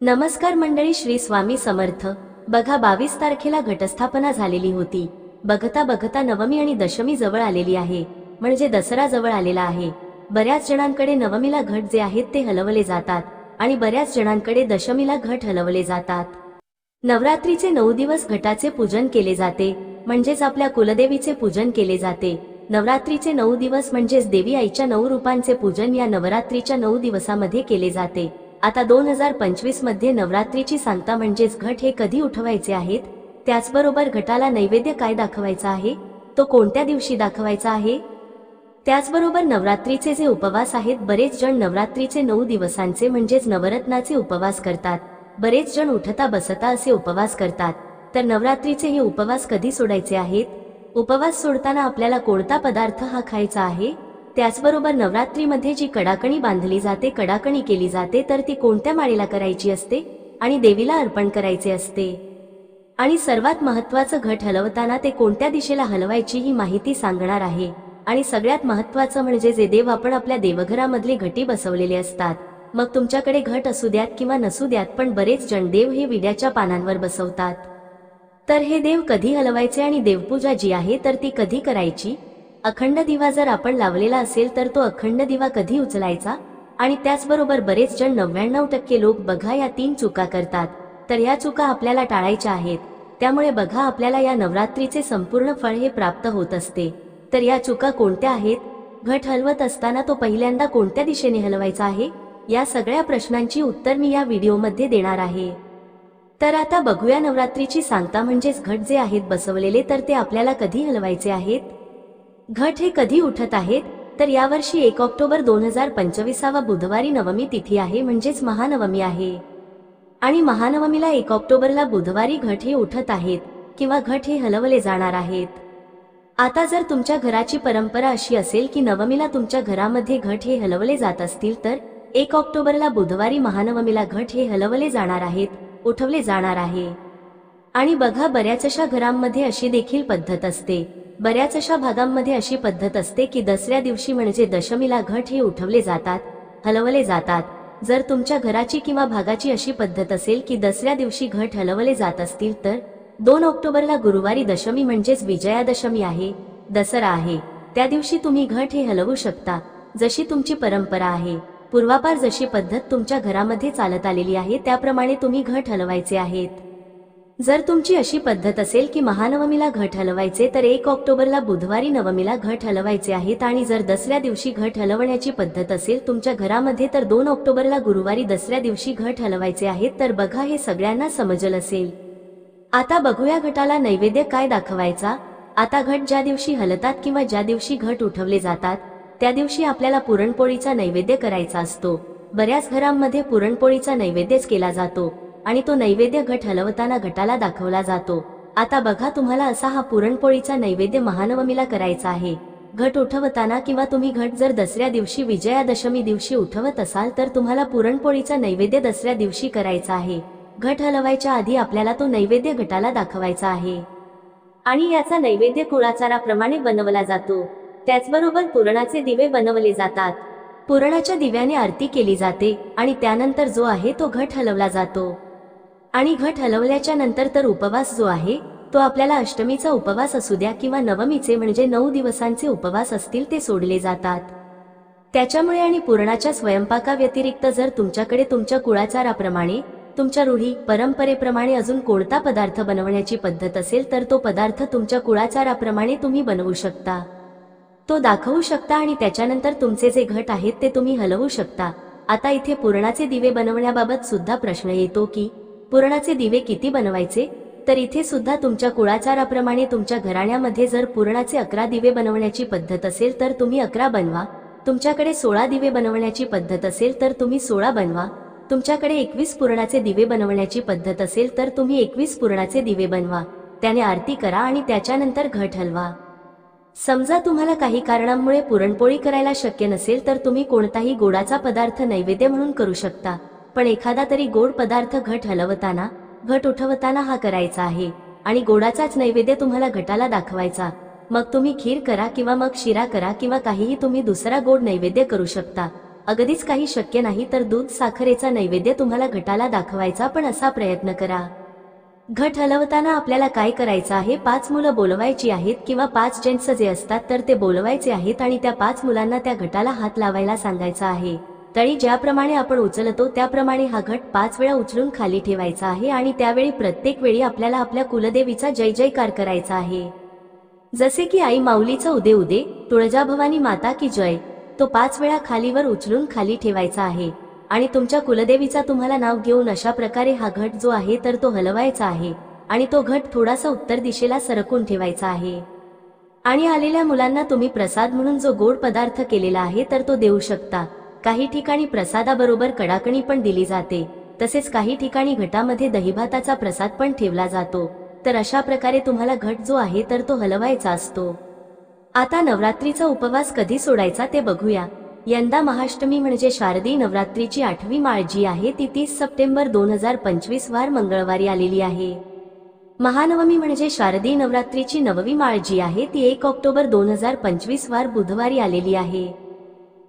नमस्कार मंडळी श्री स्वामी समर्थ. बघा बावीस तारखेला घटस्थापना झालेली होती. बघता बघता नवमी आणि दशमी जवळ आलेली आहे. म्हणजे दसरा जवळ आलेला आहे. बऱ्याच जणांकडे नवमीला घट जे आहेत ते हलवले जातात आणि बऱ्याच जणांकडे दशमीला घट हलवले जातात. नवरात्रीचे नऊ दिवस घटाचे पूजन केले जाते म्हणजेच आपल्या कुलदेवीचे पूजन केले जाते. नवरात्रीचे नऊ दिवस म्हणजेच देवी आईच्या नऊ रूपांचे पूजन या नवरात्रीच्या नऊ दिवसामध्ये केले जाते. आता दोन हजार पंचवीसमध्ये नवरात्रीची सांगता म्हणजेच घट हे कधी उठवायचे आहेत? त्याचबरोबर घटाला नैवेद्य काय दाखवायचा आहे? तो कोणत्या दिवशी दाखवायचा आहे? त्याचबरोबर नवरात्रीचे जे उपवास आहेत बरेच जण नवरात्रीचे नऊ दिवसांचे म्हणजेच नवरत्नाचे उपवास करतात. बरेच जण उठता बसता असे उपवास करतात. तर नवरात्रीचे हे उपवास कधी सोडायचे आहेत? उपवास सोडताना आपल्याला कोणता पदार्थ हा खायचा आहे? त्याचबरोबर नवरात्रीमध्ये जी कडाकणी बांधली जाते कडाकणी केली जाते तर ती कोणत्या माळेला करायची असते आणि देवीला अर्पण करायचे असते? आणि सर्वात महत्वाचं घट हलवताना ते कोणत्या दिशेला हलवायची ही माहिती सांगणार आहे? आणि सगळ्यात महत्वाचं म्हणजे जे देव आपण आपल्या देवघरामधले घटी बसवलेले असतात. मग तुमच्याकडे घट असू द्यात किंवा नसू द्यात पण बरेच जण देव हे विड्याच्या पानांवर बसवतात. तर हे देव कधी हलवायचे आणि देवपूजा जी आहे तर ती कधी करायची? अखंड दिवा जर आपण लावलेला असेल तर तो अखंड दिवा कधी उचलायचा? आणि त्याचबरोबर बरेच जण नव्याण्णव टक्के लोक बघा या तीन चुका करतात. तर या चुका आपल्याला टाळायच्या आहेत. त्यामुळे बघा आपल्याला या नवरात्रीचे संपूर्ण फळ हे प्राप्त होत असते. तर या चुका कोणत्या आहेत? घट हलवत असताना तो पहिल्यांदा कोणत्या दिशेने हलवायचा आहे? या सगळ्या प्रश्नांची उत्तर मी या व्हिडिओमध्ये देणार आहे. तर आता बघूया नवरात्रीची सांगता म्हणजेच घट जे आहेत बसवलेले तर ते आपल्याला कधी हलवायचे आहेत? घट हे कधी उठत आहेत? तर यावर्षी एक ऑक्टोबर दोन हजार पंचवीसावा बुधवारी नवमी तिथी आहे म्हणजेच महानवमी आहे. आणि महानवमीला एक ऑक्टोबरला बुधवारी घट हे उठत आहेत किंवा घट हे हलवले जाणार आहेत. आता जर तुमच्या घराची परंपरा अशी असेल की नवमीला तुमच्या घरामध्ये घट हे हलवले जात असतील तर एक ऑक्टोबरला बुधवारी महानवमीला घट हे हलवले जाणार आहेत उठवले जाणार आहे. आणि बघा बऱ्याच अशा घरांमध्ये अशी देखील पद्धत असते. बऱ्याच अशा भागांमध्ये अशी पद्धत असते की दसऱ्या दिवशी म्हणजे दशमीला घट हे उठवले जातात हलवले जातात. जर तुमच्या घराची किंवा भागाची अशी पद्धत असेल की दसऱ्या दिवशी घट हलवले जात असतील तर दोन ऑक्टोबरला गुरुवारी दशमी म्हणजेच विजयादशमी आहे दसरा आहे. त्या दिवशी तुम्ही घट हे हलवू शकता जशी तुमची परंपरा आहे. पूर्वापार जशी पद्धत तुमच्या घरामध्ये चालत आलेली आहे त्याप्रमाणे तुम्ही घट हलवायचे आहेत. जर तुमची अशी पद्धत असेल की महानवमीला घट हलवायचे तर एक ऑक्टोबरला बुधवारी नवमीला घट हलवायचे आहेत आणि जर दसऱ्या दिवशी घट हलवण्याची पद्धत असेल तुमच्या घरामध्ये तर दोन ऑक्टोबरला गुरुवारी दसऱ्या दिवशी घट हलवायचे आहेत तर बघा हे सगळ्यांना समजल असेल. आता बघूया घटाला नैवेद्य काय दाखवायचा. आता घट ज्या दिवशी हलतात किंवा ज्या दिवशी घट उठवले जातात त्या दिवशी आपल्याला पुरणपोळीचा नैवेद्य करायचा असतो. बऱ्याच घरांमध्ये पुरणपोळीचा नैवेद्यच केला जातो. आणि तो नैवेद्य घट हलवताना घटाला दाखवला जातो. आता बघा तुम्हाला असा हा पुरणपोळीचा नैवेद्य महानवमीला करायचा आहे. घट उठवताना किंवा तुम्ही घट जर दसऱ्या दिवशी विजयादशमी दिवशी उठवत असाल तर तुम्हाला पुरणपोळीचा नैवेद्य दसऱ्या दिवशी करायचा आहे. घट हलवायच्या आधी आपल्याला तो नैवेद्य घटाला दाखवायचा आहे. आणि याचा नैवेद्य कुळाचाराप्रमाणे बनवला जातो. त्याचबरोबर पुरणाचे दिवे बनवले जातात. पुरणाच्या दिव्याने आरती केली जाते आणि त्यानंतर जो आहे तो घट हलवला जातो. आणि घट हलवल्याच्या नंतर तर उपवास जो आहे तो आपल्याला अष्टमीचा उपवास असू द्या किंवा नवमीचे म्हणजे नऊ दिवसांचे उपवास असतील ते सोडले जातात. त्याच्यामुळे आणि पुरणाच्या स्वयंपाकाव्यतिरिक्त जर तुमच्याकडे तुमच्या कुळाचाराप्रमाणे तुमच्या रूढी परंपरेप्रमाणे अजून कोणता पदार्थ बनवण्याची पद्धत असेल तर तो पदार्थ तुमच्या कुळाचाराप्रमाणे तुम्ही बनवू शकता. तो दाखवू शकता आणि त्याच्यानंतर तुमचे जे घट आहेत ते तुम्ही हलवू शकता. आता इथे पूर्णाचे दिवे बनवण्याबाबत सुद्धा प्रश्न येतो की पुरणाचे दिवे किती बनवायचे? तर इथे सुद्धा तुमच्या कुळाचाराप्रमाणे तुमच्या घराण्यामध्ये जर पुरणाचे अकरा दिवे बनवण्याची पद्धत असेल तर तुम्ही अकरा बनवा. तुमच्याकडे सोळा दिवे बनवण्याची पद्धत असेल तर तुम्ही सोळा बनवा. तुमच्याकडे एकवीस पुरणाचे दिवे बनवण्याची पद्धत असेल तर तुम्ही एकवीस पुरणाचे दिवे बनवा. त्याने आरती करा आणि त्याच्यानंतर घट हलवा. समजा तुम्हाला काही कारणांमुळे पुरणपोळी करायला शक्य नसेल तर तुम्ही कोणताही गोडाचा पदार्थ नैवेद्य म्हणून करू शकता. पण एखादा तरी गोड पदार्थ घट हलवताना घट उठवताना हा करायचा आहे आणि गोडाचाच नैवेद्य तुम्हाला घटाला दाखवायचा. मग तुम्ही खीर करा किंवा मग शिरा करा किंवा काहीही तुम्ही दुसरा गोड नैवेद्य करू शकता. अगदीच काही शक्य नाही तर दूध साखरेचा नैवेद्य तुम्हाला घटाला दाखवायचा पण असा प्रयत्न करा. घट हलवताना आपल्याला काय करायचं आहे? पाच मुलं बोलवायची आहेत किंवा पाच जेंट्स जे असतात तर ते बोलवायचे आहेत आणि त्या पाच मुलांना त्या घटाला हात लावायला सांगायचा आहे. तळी ज्याप्रमाणे आपण उचलतो त्याप्रमाणे हा घट पाच वेळा उचलून खाली ठेवायचा आहे आणि त्यावेळी प्रत्येक वेळी आपल्याला आपल्या कुलदेवीचा जय जयकार करायचा आहे. जसे की आई माऊलीचा उदे उदे तुळजाभवानी माता की जय तो पाच वेळा खालीवर उचलून खाली ठेवायचा आहे. आणि तुमच्या कुलदेवीचा तुम्हाला नाव घेऊन अशा प्रकारे हा घट जो आहे तर तो हलवायचा आहे. आणि तो घट थोडासा उत्तर दिशेला सरकून ठेवायचा आहे. आणि आलेल्या मुलांना तुम्ही प्रसाद म्हणून जो गोड पदार्थ केलेला आहे तर तो देऊ शकता. काही ठिकाणी प्रसादाबरोबर कडाकणी पण दिली जाते. तसेच काही ठिकाणी घटामध्ये दहीभाताचा प्रसाद पण ठेवला जातो. तर अशा प्रकारे तुम्हाला घट जो आहे तर तो हलवायचा असतो. आता नवरात्रीचा उपवास कधी सोडायचा ते बघूया. यंदा महाष्टमी म्हणजे शारदी नवरात्रीची आठवी माळ जी आहे ती तीस सप्टेंबर दोन हजार पंचवीस वार मंगळवारी आलेली आहे. महानवमी म्हणजे शारदी नवरात्रीची नववी माळ जी आहे ती एक ऑक्टोबर दोन हजार पंचवीस वार बुधवारी आलेली आहे.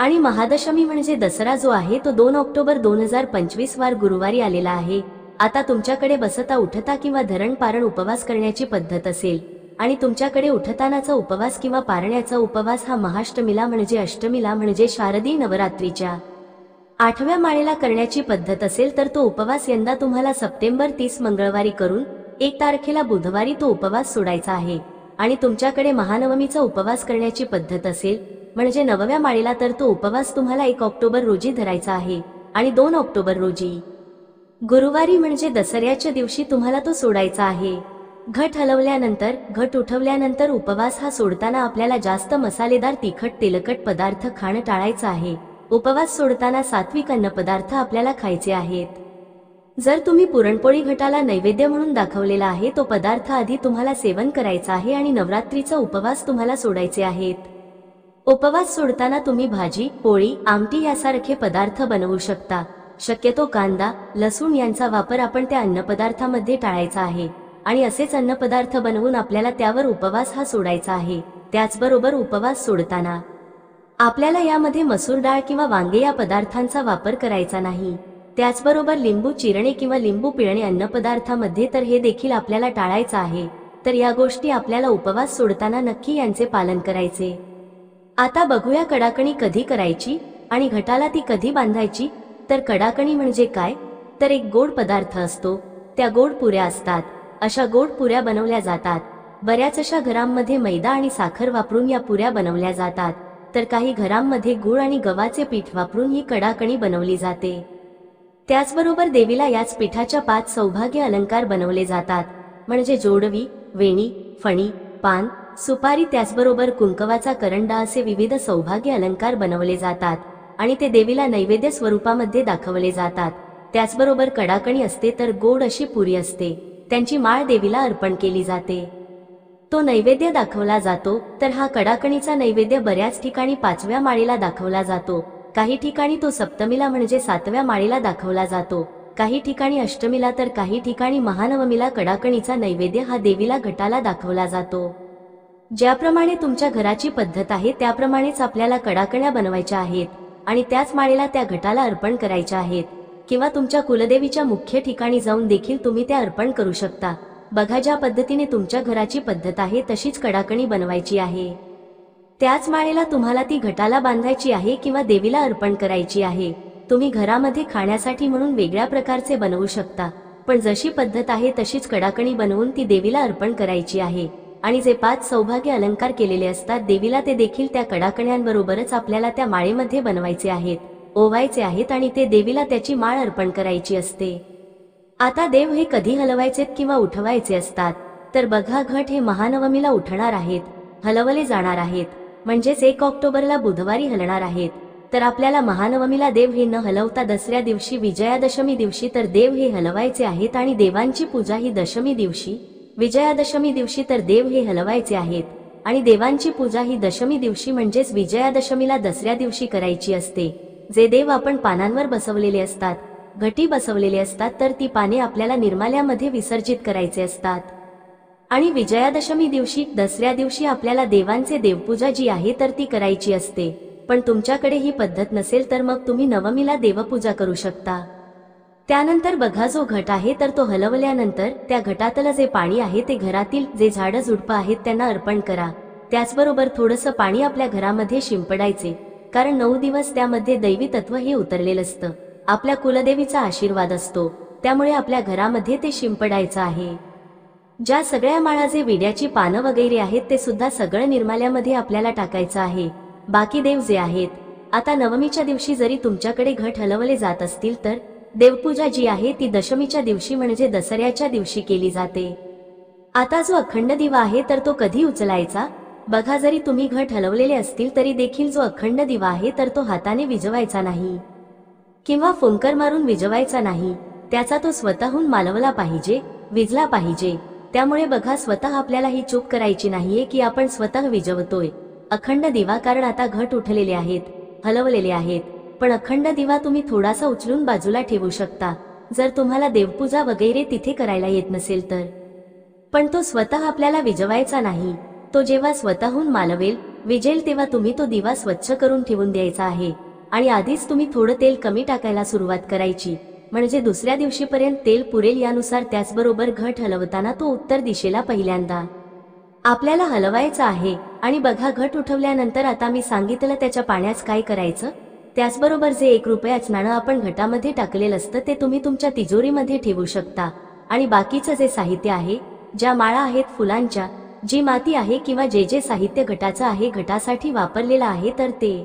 आणि महादशमी म्हणजे दसरा जो आहे तो दोन ऑक्टोबर दोन हजार पंचवीस वार गुरुवारी आलेला आहे. आता तुमच्याकडे बसता उठता किंवा धरण पारण उपवास करण्याची पद्धत असेल. आणि तुमच्याकडे उठतानाचा उपवास किंवा पारण्याचा उपवास हा महाष्टमीला म्हणजे अष्टमीला म्हणजे शारदी नवरात्रीच्या. आठव्या माळेला करण्याची पद्धत असेल तर तो उपवास यंदा तुम्हाला सप्टेंबर तीस मंगळवारी करून एक तारखेला बुधवारी तो उपवास सोडायचा आहे. आणि तुमच्याकडे महानवमीचा उपवास करण्याची पद्धत असेल म्हणजे नवव्या माळेला तर तो उपवास तुम्हाला एक ऑक्टोबर रोजी धरायचा आहे आणि दोन ऑक्टोबर रोजी. गुरुवारी म्हणजे दसऱ्याच्या दिवशी तुम्हाला तो सोडायचा आहे. घट हलवल्यानंतर घट उठवल्यानंतर उपवास हा सोडताना आपल्याला जास्त मसालेदार तिखट तेलकट पदार्थ खाणं टाळायचं आहे. उपवास सोडताना सात्विक अन्न पदार्थ आपल्याला खायचे आहेत. जर तुम्ही पुरणपोळी घटाला नैवेद्य म्हणून दाखवलेला आहे तो पदार्थ आधी तुम्हाला सेवन करायचा आहे आणि नवरात्रीचा उपवास तुम्हाला सोडायचे आहेत. उपवास सोडताना तुम्ही भाजी पोळी आमटी यासारखे पदार्थ बनवू शकता. शक्यतो कांदा लसूण यांचा वापर आपण त्या अन्नपदार्थामध्ये टाळायचा आहे. आणि असेच अन्नपदार्थ बनवून आपल्याला त्यावर उपवास हा सोडायचा आहे. त्याचबरोबर उपवास सोडताना आपल्याला यामध्ये मसूर डाळ किंवा वांगे या पदार्थांचा वापर करायचा नाही. त्याचबरोबर लिंबू चिरणे किंवा लिंबू पिळणे अन्नपदार्थामध्ये तर हे देखील आपल्याला टाळायचं आहे. तर या गोष्टी आपल्याला उपवास सोडताना नक्की यांचे पालन करायचे. आता बघूया कडाकणी कधी करायची आणि घटाला ती कधी बांधायची. तर कडाकणी म्हणजे काय? तर एक गोड पदार्थ असतो. त्या गोड पुऱ्या असतात. अशा गोड पुऱ्या बनवल्या जातात. बऱ्याच अशा घरांमध्ये मैदा आणि साखर वापरून या पुऱ्या बनवल्या जातात. तर काही घरांमध्ये गुळ आणि गव्हाचे पीठ वापरून ही कडाकणी बनवली जाते. त्याचबरोबर देवीला याच पिठाच्या पाच सौभाग्य अलंकार बनवले जातात. म्हणजे जोडवी वेणी फणी पान सुपारी त्याचबरोबर कुंकवाचा करंडा असे विविध सौभाग्य अलंकार बनवले जातात आणि ते देवीला नैवेद्य स्वरूपामध्ये दाखवले जातात. त्याचबरोबर कडाकणी असते तर गोड अशी पुरी असते. त्यांची माळ देवीला अर्पण केली जाते. तो नैवेद्य दाखवला जातो तर हा कडाकणीचा नैवेद्य बऱ्याच ठिकाणी पाचव्या माळीला दाखवला जातो. काही ठिकाणी तो सप्तमीला म्हणजे सातव्या माळीला दाखवला जातो. काही ठिकाणी अष्टमीला तर काही ठिकाणी महानवमीला कडाकणीचा नैवेद्य हा देवीला घटाला दाखवला जातो. ज्याप्रमाणे तुमच्या घराची पद्धत आहे त्याप्रमाणेच आपल्याला कडाकण्या बनवायच्या आहेत आणि त्याच माळेला त्या घटाला अर्पण करायच्या आहेत. किंवा तुमच्या कुलदेवीच्या मुख्य ठिकाणी जाऊन देखील तुम्ही त्या अर्पण करू शकता. बघा ज्या पद्धतीने तुमच्या घराची पद्धत आहे तशीच कडाकणी बनवायची आहे. त्याच माळेला तुम्हाला ती घटाला बांधायची आहे किंवा देवीला अर्पण करायची आहे. तुम्ही घरामध्ये खाण्यासाठी म्हणून वेगळ्या प्रकारचे बनवू शकता. पण जशी पद्धत आहे तशीच कडाकणी बनवून ती देवीला अर्पण करायची आहे. आणि जे पाच सौभाग्य अलंकार केलेले असतात देवीला ते देखील त्या कडाकण्यांबरोबरच आपल्याला त्या माळेमध्ये बनवायचे आहेत ओवायचे आहेत आणि ते देवीला त्याची माळ अर्पण करायची असते. आता देव हे कधी हलवायचे किंवा उठवायचे असतात तर बघा घट हे महानवमीला उठणार आहेत हलवले जाणार आहेत म्हणजेच एक ऑक्टोबरला बुधवारी हलणार आहेत तर आपल्याला महानवमीला देव हे न हलवता दसऱ्या दिवशी विजयादशमी दिवशी तर देव हे हलवायचे आहेत आणि देवांची पूजा ही दशमी दिवशी विजयादशमी दिवशी तर देव हे हलवायचे आहेत. आणि देवांची पूजा ही दशमी दिवशी म्हणजेच विजयादशमीला दसऱ्या दिवशी करायची असते. जे देव आपण पानांवर बसवलेले असतात घटी बसवलेले असतात तर ती पाने आपल्याला निर्माल्यामध्ये विसर्जित करायचे असतात. आणि विजयादशमी दिवशी दसऱ्या दिवशी आपल्याला देवांचे देवपूजा जी आहे तर ती करायची असते. पण तुमच्याकडे ही पद्धत नसेल तर मग तुम्ही नवमीला देवपूजा करू शकता. त्यानंतर बघा जो घट आहे तर तो हलवल्यानंतर त्या घटातलं जे पाणी आहे ते घरातील जे झाडं झुडपं आहेत त्यांना अर्पण करा. त्याचबरोबर थोडंसं पाणी आपल्या घरामध्ये शिंपडायचे कारण नऊ दिवस त्यामध्ये दैवी तत्व हे उतरलेलं असतं. आपल्या कुलदेवीचा आशीर्वाद असतो त्यामुळे आपल्या घरामध्ये ते शिंपडायचं आहे. ज्या सगळ्या माळा जे विड्याची पानं वगैरे आहेत ते सुद्धा सगळं निर्माल्यामध्ये आपल्याला टाकायचं आहे. बाकी देव जे आहेत आता नवमीच्या दिवशी जरी तुमच्याकडे घट हलवले जात असतील तर देवपूजा जी आहे ती दशमीच्या दिवशी म्हणजे दसऱ्याच्या दिवशी केली जाते. आता जो अखंड दिवा आहे तर तो कधी उचलायचा? बघा जरी तुम्ही घट हलवलेले असतील तरी देखील जो अखंड दिवा आहे तर तो हाताने विजवायचा नाही. किंवा फुंकर मारून विजवायचा नाही. त्याचा तो स्वतःहून मालवला पाहिजे विजला पाहिजे. त्यामुळे बघा स्वतः आपल्याला ही चूक करायची नाहीये की आपण स्वतः विजवतोय. अखंड दिवा कारण आता घट उठलेले आहेत हलवलेले आहेत. पण अखंड दिवा तुम्ही थोडासा उचलून बाजूला ठेवू शकता. जर तुम्हाला देवपूजा वगैरे तिथे करायला येत नसेल तर. पण तो स्वतः आपल्याला विजवायचा नाही. तो जेव्हा स्वतःहून मालवेल विजेल तेव्हा तुम्ही तो दिवा स्वच्छ करून ठेवून द्यायचा आहे. आणि आधीच तुम्ही थोडं तेल कमी टाकायला सुरुवात करायची. म्हणजे दुसऱ्या दिवशीपर्यंत तेल पुरेल यानुसार त्याचबरोबर घट हलवताना तो उत्तर दिशेला पहिल्यांदा. आपल्याला हलवायचा आहे. आणि बघा घट उठवल्यानंतर आता मी सांगितलं त्याच्या पाण्यास काय करायचं? त्याचबरोबर जे एक रुपयाच नाणं आपण घटामध्ये टाकलेलं असतं ते तुम्ही तुमच्या तिजोरीमध्ये ठेवू शकता. आणि बाकीचं जे साहित्य आहे ज्या माळा आहेत फुलांच्या जी माती आहे किंवा जे जे साहित्य घटाचं आहे घटासाठी वापरलेलं आहे तर ते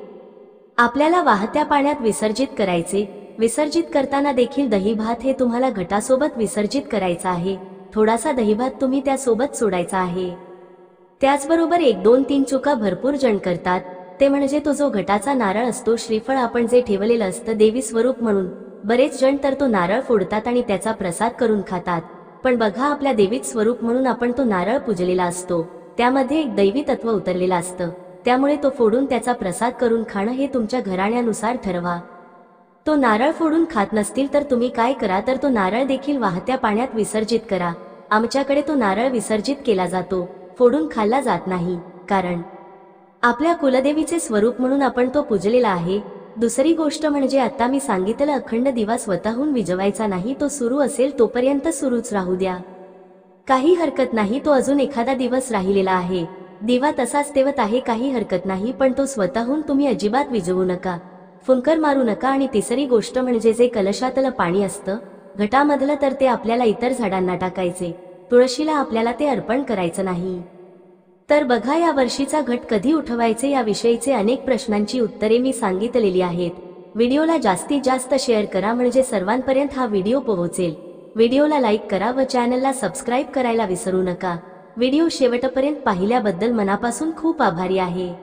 आपल्याला वाहत्या पाण्यात विसर्जित करायचे. विसर्जित करताना देखील दहीभात हे तुम्हाला घटासोबत विसर्जित करायचा आहे. थोडासा दहीभात तुम्ही त्यासोबत सोडायचा आहे. त्याचबरोबर एक दोन तीन चुका भरपूर जण करतात. ते म्हणजे तो जो घटाचा नारळ असतो श्रीफळ आपण जे ठेवलेलं असतं देवी स्वरूप म्हणून. बरेच जण तर तो नारळ फोडतात आणि त्याचा प्रसाद करून खातात. पण बघा आपल्या देवीत स्वरूप म्हणून आपण तो नारळ पूजलेला असतो. त्यामध्ये एक दैवी तत्व उतरलेलं असतं. त्यामुळे तो फोडून त्याचा प्रसाद करून खाणं हे तुमच्या घराण्यानुसार ठरवा. तो नारळ फोडून खात नसतील तर तुम्ही काय करा तर तो नारळ देखील वाहत्या पाण्यात विसर्जित करा. आमच्याकडे तो नारळ विसर्जित केला जातो. फोडून खाल्ला जात नाही. कारण आपल्या कुलदेवीचे स्वरूप म्हणून आपण तो पूजलेला आहे. दुसरी गोष्ट म्हणजे आता मी सांगितलं अखंड दिवा स्वतःहून विजवायचा नाही तो सुरू असेल तोपर्यंत सुरूच राहू द्या. काही हरकत नाही तो अजून एखादा दिवस राहिलेला आहे. दिवा तसाच तेवत आहे काही हरकत नाही पण तो स्वतःहून तुम्ही अजिबात विजवू नका. फुंकर मारू नका आणि तिसरी गोष्ट म्हणजे जे कलशातलं पाणी असतं घटामधलं तर ते आपल्याला इतर झाडांना टाकायचे. तुळशीला आपल्याला ते अर्पण करायचं नाही. तर बघा या वर्षीचा घट कधी उठवायचे याविषयीचे अनेक प्रश्नांची उत्तरे मी सांगितलेली आहेत. व्हिडिओला जास्तीत जास्त शेअर करा म्हणजे सर्वांपर्यंत हा व्हिडिओ पोहोचेल. व्हिडिओला लाईक करा व चॅनलला सबस्क्राईब करायला विसरू नका. व्हिडिओ शेवटपर्यंत पाहिल्याबद्दल मनापासून खूप आभारी आहे.